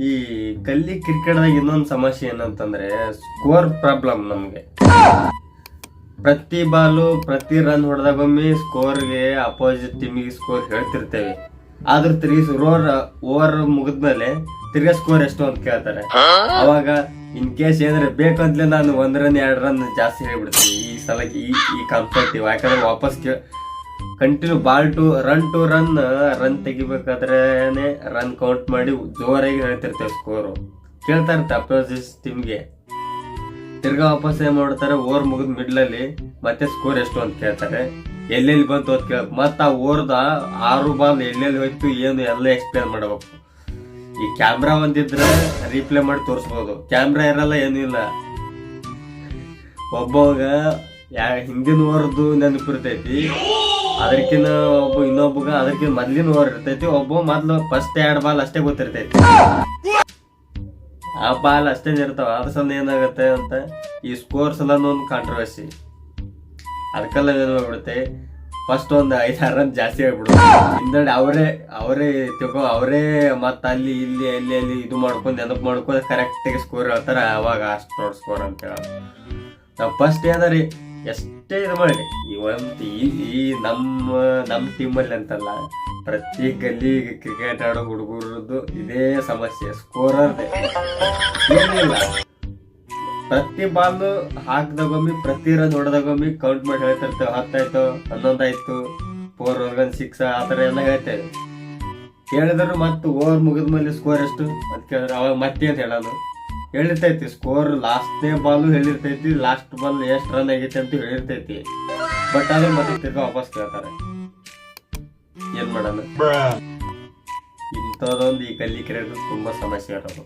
ಈ ಗಲ್ಲಿ ಕ್ರಿಕೆಟ್ದಾಗ ಇನ್ನೊಂದು ಸಮಸ್ಯೆ ಏನಂತಂದ್ರೆ ಸ್ಕೋರ್ ಪ್ರಾಬ್ಲಮ್ ನಮ್ಗೆ. ಪ್ರತಿ ಬಾಲು ಪ್ರತಿ ರನ್ ಹೊಡೆದಾಗೊಮ್ಮೆ ಸ್ಕೋರ್ಗೆ ಅಪೋಸಿಟ್ ಟೀಮಿಗೆ ಸ್ಕೋರ್ ಹೇಳ್ತಿರ್ತೇವೆ. ಆದ್ರೂ ತಿರ್ಗಿ ಓವರ್ ಓವರ್ ಮುಗಿದ್ಮೇಲೆ ತಿರ್ಗಾ ಸ್ಕೋರ್ ಎಷ್ಟು ಅಂತ ಕೇಳ್ತಾರೆ. ಅವಾಗ ಇನ್ ಕೇಸ್ ಏನಾರ ಬೇಕಂತಲೇ ನಾನು ಒಂದ್ ರನ್ ಎರಡ್ ರನ್ ಜಾಸ್ತಿ ಹೇಳ್ಬಿಡ್ತೀನಿ. ಈ ಸಲಕ್ಕೆ ಈ ಈ ಕಾಂಪಿಟೇಟಿವ್ ಯಾಕಂದ್ರೆ ವಾಪಸ್ ಕೇ continue ball two run two run run ತೆಗಿಬೇಕಾದ್ರೆ run count ಮಾಡಿ ಜೋರಾಗಿ ಹೇಳ್ತಿರ್ತೇವೆ ಸ್ಕೋರು ಕೇಳ್ತಾ ಇರ್ತೆ ಅಪೋಸಿಟ್ ಟೀಮ್ಗೆ ತಿರ್ಗಾ ವಾಪಸ್ ಏನ್ ಮಾಡ್ತಾರೆ? ಓವರ್ ಮುಗಿದ ಮಿಡ್ಲಲ್ಲಿ ಮತ್ತೆ ಸ್ಕೋರ್ ಎಷ್ಟು ಅಂತ ಕೇಳ್ತಾರೆ. ಎಲ್ಲೆಲ್ಲಿ ಬಂತು ಅಂತ ಕೇಳ, ಮತ್ತ ಆ ಓವರ್ದ ಆರು ಬಾಲ್ ಎಲ್ಲೆಲ್ಲಿ ಹೋಯ್ತು, ಏನು ಎಲ್ಲ ಎಕ್ಸ್ಪ್ಲೇನ್ ಮಾಡಬೇಕು. ಈ ಕ್ಯಾಮ್ರಾ ಒಂದಿದ್ರೆ ರೀಪ್ಲೇ ಮಾಡಿ ತೋರಿಸ್ಬೋದು. ಕ್ಯಾಮ್ರಾ ಇರಲ್ಲ, ಏನೂ ಇಲ್ಲ. ಒಬ್ಬವಾಗ ಯಾ ಹಿಂದಿನ ಓವರ್ದು ನೆನಪಿರ್ತೈತಿ ಅದಕ್ಕಿಂತ ಒಬ್ಬ ಇನ್ನೊಬ್ಬಗ ಅದಕ್ಕಿಂತ ಮೊದ್ಲಿನ ಓರ್ ಇರ್ತೈತಿ, ಒಬ್ಬ ಮೊದ್ಲು ಫಸ್ಟ್ ಎರಡು ಬಾಲ್ ಅಷ್ಟೇ ಗೊತ್ತಿರ್ತೈತಿ. ಆ ಬಾಲ್ ಅಷ್ಟೇ ಇರ್ತಾವ, ಅದ್ರ ಸಲ ಏನಾಗತ್ತೆ ಅಂತ ಈ ಸ್ಕೋರ್ಸ್ ಒಂದು ಕಾಂಟ್ರವರ್ಸಿ ಅದಕ್ಕೆಲ್ಲ ಏನಾಗ್ಬಿಡುತ್ತೆ ಫಸ್ಟ್ ಒಂದು ಐದಾರು ರನ್ ಜಾಸ್ತಿ ಆಗ್ಬಿಡುತ್ತೆ ಹಿಂದಡೆ ಅವರೇ ಅವರೇ ತಿಳ್ಕೊ, ಅವರೇ ಮತ್ತೆ ಅಲ್ಲಿ, ಇಲ್ಲಿ, ಅಲ್ಲಿ ಅಲ್ಲಿ ಇದು ಮಾಡ್ಕೊಂಡು ನೆನಪು ಮಾಡ್ಕೊಂಡು ಕರೆಕ್ಟಾಗಿ ಸ್ಕೋರ್ ಹೇಳ್ತಾರೆ, ಅವಾಗ ಅಷ್ಟು ದೊಡ್ಡ ಸ್ಕೋರ್ ಅಂತ ಹೇಳ ನಾವು ಫಸ್ಟ್ ಏನಾರಿ ಎಷ್ಟೇ ಇದು ಮಾಡಿ ಈ ಒಂದು ಈ ನಮ್ಮ ನಮ್ಮ ಟೀಮಲ್ಲಿ ಅಂತಲ್ಲ ಪ್ರತಿ ಗಲ್ಲಿ ಕ್ರಿಕೆಟ್ ಆಡೋ ಹುಡುಗರದ್ದು ಇದೇ ಸಮಸ್ಯೆ ಸ್ಕೋರ್ ಏನಿಲ್ಲ. ಪ್ರತಿ ಬಾಲ್ ಹಾಕ್ದಾಗೊಮ್ಮೆ, ಪ್ರತಿ ರನ್ ಹೊಡೆದಾಗೊಮ್ಮೆ ಕೌಂಟ್ ಮಾಡಿ ಹೇಳ್ತಿರ್ತೇವೆ, ಹತ್ತಾಯ್ತು, ಹನ್ನೊಂದಾಯ್ತು ಫೋರ್ ಒನ್ ಸಿಕ್ಸ್ ಆ ಥರ ಎಲ್ಲ ಹೇಳ್ತೇವೆ. ಹೇಳಿದ್ರು ಮತ್ತೆ ಓವರ್ ಮುಗಿದ್ಮೇಲೆ ಸ್ಕೋರ್ ಎಷ್ಟು? ಅಂತ ಕೇಳಿದ್ರೆ ಅವಾಗ ಮತ್ತೇನು ಹೇಳೋದು? ಹೇಳಿರ್ತೈತಿ ಸ್ಕೋರ್ ಲಾಸ್ಟ್ನೇ ಬಾಲು ಹೇಳಿರ್ತೈತಿ ಲಾಸ್ಟ್ ಬಾಲ್ ಎಷ್ಟು ರನ್ ಆಗೈತಿ ಅಂತ ಹೇಳಿರ್ತೈತಿ. ಬಟ್ ಆದ್ರೆ ಮತ್ತೆ ತಿರ್ಗಾ ವಾಪಸ್ ಕೇಳ್ತಾರೆ. ಏನ್ ಮಾಡೋಣ ಇಂಥದೊಂದು ಈ ಕಲ್ಲಿ ಕ್ರೀಡೆ ತುಂಬಾ ಸಮಸ್ಯೆ ಇರೋದು.